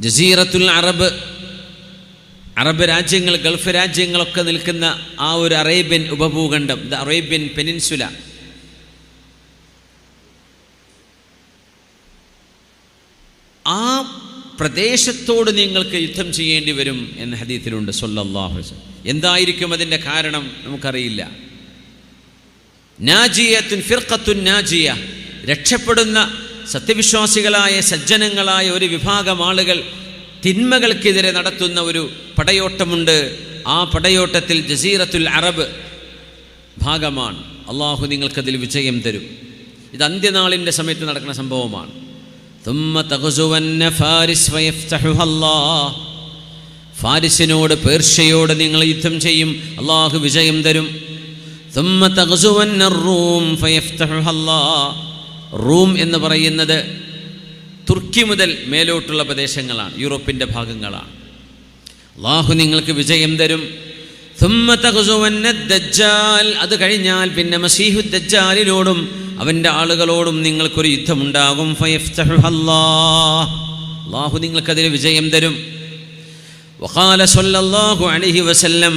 ജസീറത്തുൽ Arab. Arab രാജ്യങ്ങൾ Gulf രാജ്യങ്ങളൊക്കെ നിൽക്കുന്ന ആ ഒരു അറേബ്യൻ ഉപഭൂഖണ്ഡം ദ അറേബ്യൻ പെനിൻസുല. ആ പ്രദേശത്തോട് നിങ്ങൾക്ക് യുദ്ധം ചെയ്യേണ്ടി വരും എന്ന ഹദീത്തിലുണ്ട് സൊല്ലാഹു. എന്തായിരിക്കും അതിന്റെ കാരണം നമുക്കറിയില്ല. നാജിയത്തുൻ ഫിർഖത്തുൻ നാജിയ. രക്ഷപ്പെടുന്ന സത്യവിശ്വാസികളായ സജ്ജനങ്ങളായ ഒരു വിഭാഗം ആളുകൾ തിന്മകൾക്കെതിരെ നടത്തുന്ന ഒരു പടയോട്ടമുണ്ട്. ആ പടയോട്ടത്തിൽ ജസീറത്തുൽ അറബ് ഭാഗമാണ്. അള്ളാഹു നിങ്ങൾക്കതിൽ വിജയം തരും. ഇത് അന്ത്യനാളിന്റെ സമയത്ത് നടക്കുന്ന സംഭവമാണ്. ഫാരിസിനോട് പേർഷ്യയോട് നിങ്ങൾ യുദ്ധം ചെയ്യും. അള്ളാഹു വിജയം തരും. റൂം تغزون الروم فيفتحها الله റൂം എന്ന് പറയുന്നത് തുർക്കി മുതൽ മേലോട്ടുള്ള പ്രദേശങ്ങളാണ് യൂറോപ്പിൻ്റെ ഭാഗങ്ങളാണ് അള്ളാഹു നിങ്ങൾക്ക് വിജയം തരും ثم تغزون الدجال അത് കഴിഞ്ഞാൽ പിന്നെ മസീഹു ദജ്ജാലിനോടും അവൻ്റെ ആളുകളോടും നിങ്ങൾക്കൊരു യുദ്ധമുണ്ടാകും ഫയഫ്തഹുഹ അല്ലാഹ്. അള്ളാഹു നിങ്ങൾക്കതിൽ വിജയം തരും وقال صلى الله عليه وسلم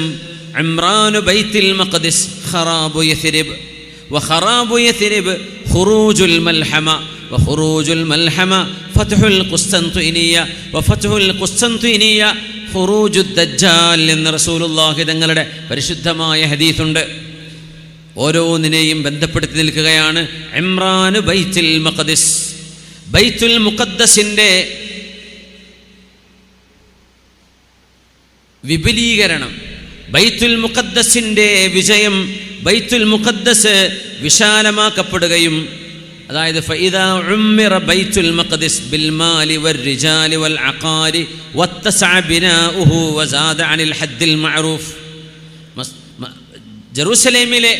عمران بيت المقدس خراب يثرب وخراب يثرب خروج الملحمة وخروج الملحمة فتح القسطنطينية وفتح القسطنطينية خروج الدجال എന്ന് റസൂലുള്ളാഹി തങ്ങളുടെ പരിശുദ്ധമായ ഹദീസുണ്ട് ഓരോന്നിനെയും ബന്ധപ്പെടുത്തി നിൽക്കുകയാണ് ഇമ്രാൻ ബൈത്തുൽ മഖദിസ് ബൈത്തുൽ മുഖദ്ദസിൻ്റെ വിപുലീകരണം ബൈത്തുൽ മുഖദ്ദസിൻ്റെ വിജയം ബൈത്തുൽ മുഖദ്ദസ് വിശാലമാക്കപ്പെടുകയും അതായത് ബൈത്തുൽ മഖദിസ് ബിൽ മാലി വൽ റിജാലി വൽ അഖാരി ബിനാഉഹു വസാദ അനിൽ ഹദ്ദിൽ മഅറൂഫ്. ജറുസലേമിലെ ജെറൂസലേമിലെ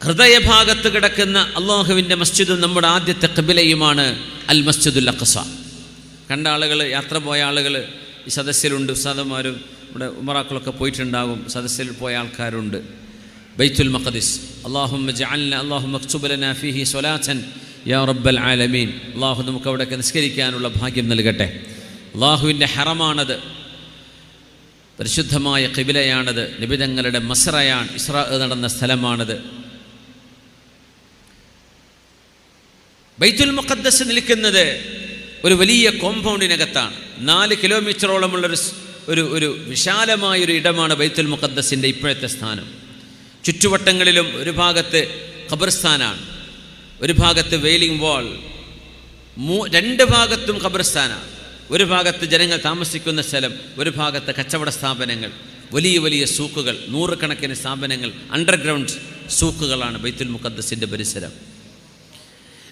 ഹൃദയഭാഗത്ത് കിടക്കുന്ന അള്ളാഹുവിന്റെ മസ്ജിദും നമ്മുടെ ആദ്യത്തെ കബിലയുമാണ് അൽ മസ്ജിദുൽ അഖസ. കണ്ട ആളുകൾ യാത്ര പോയ ആളുകൾ ഈ സദസ്സിലുണ്ട് ഉസ്താദന്മാരും ഇവിടെ ഉമറാക്കളൊക്കെ പോയിട്ടുണ്ടാകും. സദസ്സിൽ പോയ ആൾക്കാരുണ്ട്. ബൈത്തുൽ മഖദിസ്. അള്ളാഹും അള്ളാഹു ഫിഹി സ്വലാച്ചൻ യാ റബ്ബൽ ആലമീൻ. അള്ളാഹു നമുക്ക് അവിടെയൊക്കെ നിസ്കരിക്കാനുള്ള ഭാഗ്യം നൽകട്ടെ. അള്ളാഹുവിന്റെ ഹറമാണത്. പരിശുദ്ധമായ കിബിലയാണത് നിബിതങ്ങളുടെ മസ്രയാണ് ഇസ്രാ നടന്ന സ്ഥലമാണത്. ബൈത്തുൽ മുഖദ്ദസ് നിൽക്കുന്നത് ഒരു വലിയ കോമ്പൗണ്ടിനകത്താണ്. നാല് കിലോമീറ്ററോളമുള്ളൊരു ഒരു ഒരു വിശാലമായൊരു ഇടമാണ് ബൈത്തുൽ മുഖദ്ദസിന്റെ ഇപ്പോഴത്തെ സ്ഥാനം. ചുറ്റുവട്ടങ്ങളിലും ഒരു ഭാഗത്ത് ഖബർസ്ഥാനാണ് ഒരു ഭാഗത്ത് വെയിലിംഗ് വാൾ മൂ രണ്ട് ഭാഗത്തും ഖബർസ്ഥാനാണ്. ഒരു ഭാഗത്ത് ജനങ്ങൾ താമസിക്കുന്ന സ്ഥലം ഒരു ഭാഗത്ത് കച്ചവട സ്ഥാപനങ്ങൾ വലിയ വലിയ സൂക്കുകൾ നൂറുകണക്കിന് സ്ഥാപനങ്ങൾ അണ്ടർഗ്രൗണ്ട് സൂക്കുകളാണ് ബൈത്തുൽ മുഖദ്ദസിന്റെ പരിസരം.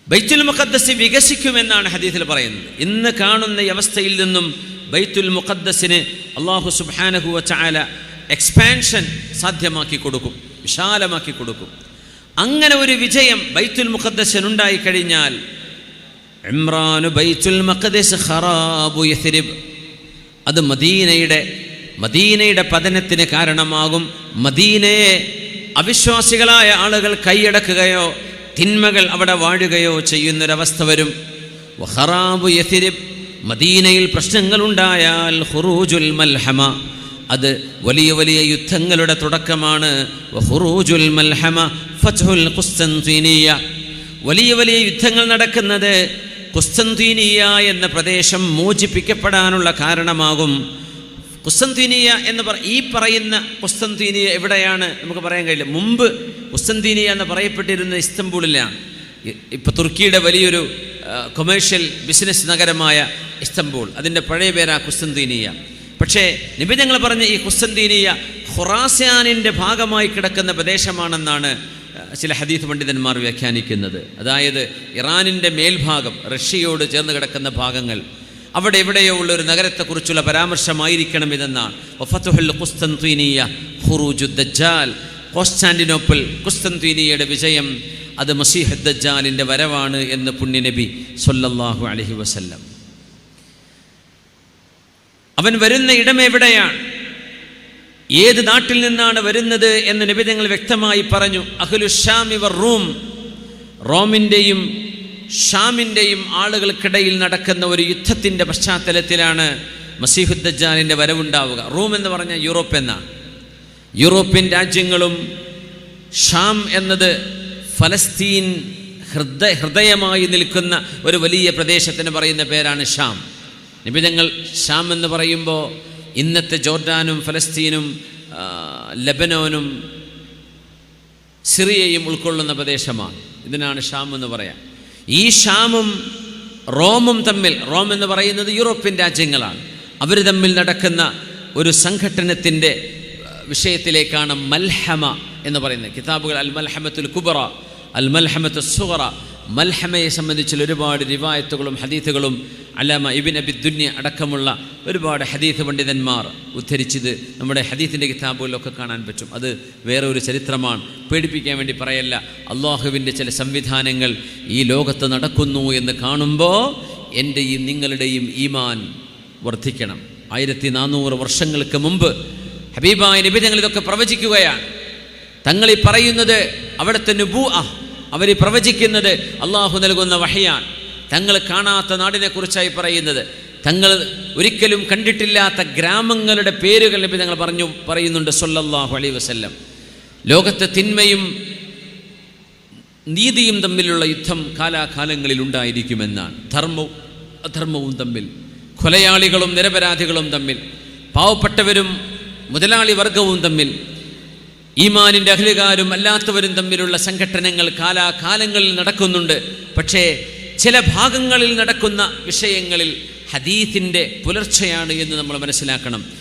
ബൈത്തുൽ മുഖദ്ദസ് വികസിക്കുമെന്നാണ് ഹദീസിൽ പറയുന്നത്. ഇന്ന് കാണുന്ന അവസ്ഥയിൽ നിന്നും ബൈത്തുൽ മുഖദ്ദസിന് അള്ളാഹു സുബ്ഹാനഹു വച്ചാല എക്സ്പാൻഷൻ സാധ്യമാക്കി കൊടുക്കും വിശാലമാക്കി കൊടുക്കും. അങ്ങനെ ഒരു വിജയം ബൈത്തുൽ മുഖദ്ദസിനുണ്ടായി കഴിഞ്ഞാൽ ഇമ്രാനു ബൈത്തുൽ മഖദ്ദസ് ഖറാബു യഥ്രിബ്. അത് മദീനയുടെ മദീനയുടെ പതനത്തിന് കാരണമാകും. മദീനയെ അവിശ്വാസികളായ ആളുകൾ കൈയടക്കുകയോ തിന്മകൾ അവിടെ വാഴുകയോ ചെയ്യുന്നൊരവസ്ഥ വരും. വഹറാബു യഥിരിബ് മദീനയിൽ പ്രശ്നങ്ങളുണ്ടായാൽ ഹുറൂജുൽ മൽഹമ. അത് വലിയ വലിയ യുദ്ധങ്ങളുടെ തുടക്കമാണ്. ഹുറൂജുൽ മൽഹമ ഫത്ഹുൽ ഖുസ്തൻതീനിയ വലിയ വലിയ യുദ്ധങ്ങൾ നടക്കുന്നത് കുസ്തന്തീനിയ എന്ന പ്രദേശം മോചിപ്പിക്കപ്പെടാനുള്ള കാരണമാകും. കുസ്തന്തീനിയ എന്ന് പറ ഈ പറയുന്ന കുസ്തന്തീനിയ എവിടെയാണ്? നമുക്ക് പറയാൻ കഴിയില്ല. മുമ്പ് കുസ്തന്തീനിയ എന്ന് പറയപ്പെട്ടിരുന്ന ഇസ്തംബൂളിലാണ്. ഇപ്പൊ തുർക്കിയുടെ വലിയൊരു കൊമേഴ്ഷ്യൽ ബിസിനസ് നഗരമായ ഇസ്തംബൂൾ. അതിന്റെ പഴയ പേരാ കുസ്തന്തീനിയ. പക്ഷേ നിബിധങ്ങൾ പറഞ്ഞ ഈ കുസ്തന്തീനിയ ഖുറാസ്യാനിന്റെ ഭാഗമായി കിടക്കുന്ന പ്രദേശമാണെന്നാണ് ചില ഹദീസ് പണ്ഡിതന്മാർ വ്യാഖ്യാനിക്കുന്നത്. അതായത് ഇറാനിന്റെ മേൽഭാഗം റഷ്യയോട് ചേർന്ന് കിടക്കുന്ന ഭാഗങ്ങൾ അവിടെ എവിടെയോ ഉള്ള ഒരു നഗരത്തെക്കുറിച്ചുള്ള പരാമർശമായിരിക്കണം ഇതെന്നാണ്. കുസ്തന്തീനിയ ഖുറൂജു ദജ്ജാൽ. കോസ്റ്റാന്റിനോപ്പിൾ കുസ്തന്തീനിയയുടെ വിജയം അത് മസീഹ് ദജ്ജാലിന്റെ വരവാണ് എന്ന് പുണ്യനബി സൊല്ലാഹു അലഹി വസല്ലം. അവൻ വരുന്ന ഇടം എവിടെയാണ്? ഏത് നാട്ടിൽ നിന്നാണ് വരുന്നത് എന്ന് നിബിധങ്ങൾ വ്യക്തമായി പറഞ്ഞു. അഹ്ലുഷാം ഇവർ റൂം. റോമിന്റെയും ഷാമിന്റെയും ആളുകൾക്കിടയിൽ നടക്കുന്ന ഒരു യുദ്ധത്തിന്റെ പശ്ചാത്തലത്തിലാണ് മസീഹുദ്ദജാലിന്റെ വരവുണ്ടാവുക. റൂം എന്ന് പറഞ്ഞാൽ യൂറോപ്പ് എന്നാണ്. യൂറോപ്യൻ രാജ്യങ്ങളും ഷാം എന്നത് ഫലസ്തീൻ ഹൃദയ ഹൃദയമായി നിൽക്കുന്ന ഒരു വലിയ പ്രദേശത്തിന് പറയുന്ന പേരാണ് ഷാം. നിബിധങ്ങൾ ഷാം എന്ന് പറയുമ്പോൾ ഇന്നത്തെ ജോർഡാനും ഫലസ്തീനും ലബനോനും സിറിയയും ഉൾക്കൊള്ളുന്ന പ്രദേശമാണ്. ഇതിനാണ് ഷാം എന്ന് പറയാം. ഈ ഷാമും റോമും തമ്മിൽ റോം എന്ന് പറയുന്നത് യൂറോപ്യൻ രാജ്യങ്ങളാണ്. അവർ തമ്മിൽ നടക്കുന്ന ഒരു സംഘട്ടനത്തിന്റെ വിഷയത്തിലേക്കാണ് മൽഹമ എന്ന് പറയുന്നത്. കിതാബുകൾ അൽ മൽഹമത്തുൽ കുബറ. അൽ മൽഹമത്ത് സുഹറ മൽഹമയെ സംബന്ധിച്ചുള്ള ഒരുപാട് റിവായത്തുകളും ഹദീത്തുകളും അലാമ ഇബിൻ അബി ദുന്യ അടക്കമുള്ള ഒരുപാട് ഹദീത്ത് പണ്ഡിതന്മാർ ഉദ്ധരിച്ചത് നമ്മുടെ ഹദീത്തിന്റെ കിതാബുകളിലൊക്കെ കാണാൻ പറ്റും. അത് വേറെ ഒരു ചരിത്രമാണ്. പേടിപ്പിക്കാൻ വേണ്ടി പറയല്ല അള്ളാഹുവിന്റെ ചില സംവിധാനങ്ങൾ ഈ ലോകത്ത് നടക്കുന്നു എന്ന് കാണുമ്പോൾ എന്റെയും നിങ്ങളുടെയും ഈമാൻ വർദ്ധിക്കണം. ആയിരത്തി നാനൂറ് വർഷങ്ങൾക്ക് മുമ്പ് ഹബീബായ നബി ഞങ്ങൾ ഇതൊക്കെ പ്രവചിക്കുകയാണ്. തങ്ങൾ പറയുന്നത് അവിടുത്തെ നുബൂ അവർ പ്രവചിക്കുന്നത് അള്ളാഹു നൽകുന്ന വഹയാണ്. തങ്ങൾ കാണാത്ത നാടിനെക്കുറിച്ചായി പറയുന്നത്. തങ്ങൾ ഒരിക്കലും കണ്ടിട്ടില്ലാത്ത ഗ്രാമങ്ങളുടെ പേരുകൾ നബി തങ്ങൾ പറഞ്ഞു പറയുന്നുണ്ട് സൊല്ലാഹു അലൈ വസ്ല്ലം. ലോകത്തെ തിന്മയും നീതിയും തമ്മിലുള്ള യുദ്ധം കാലാകാലങ്ങളിൽ ഉണ്ടായിരിക്കുമെന്നാണ്. ധർമ്മവും അധർമ്മവും തമ്മിൽ കൊലയാളികളും നിരപരാധികളും തമ്മിൽ പാവപ്പെട്ടവരും മുതലാളി വർഗവും തമ്മിൽ ഈമാനിന്റെ അഖിലുകാരും അല്ലാത്തവരും തമ്മിലുള്ള സംഘട്ടനങ്ങൾ കാലാകാലങ്ങളിൽ നടക്കുന്നുണ്ട്. പക്ഷേ ചില ഭാഗങ്ങളിൽ നടക്കുന്ന വിഷയങ്ങളിൽ ഹദീത്തിന്റെ പുലർച്ചയാണ് എന്ന് നമ്മൾ മനസ്സിലാക്കണം.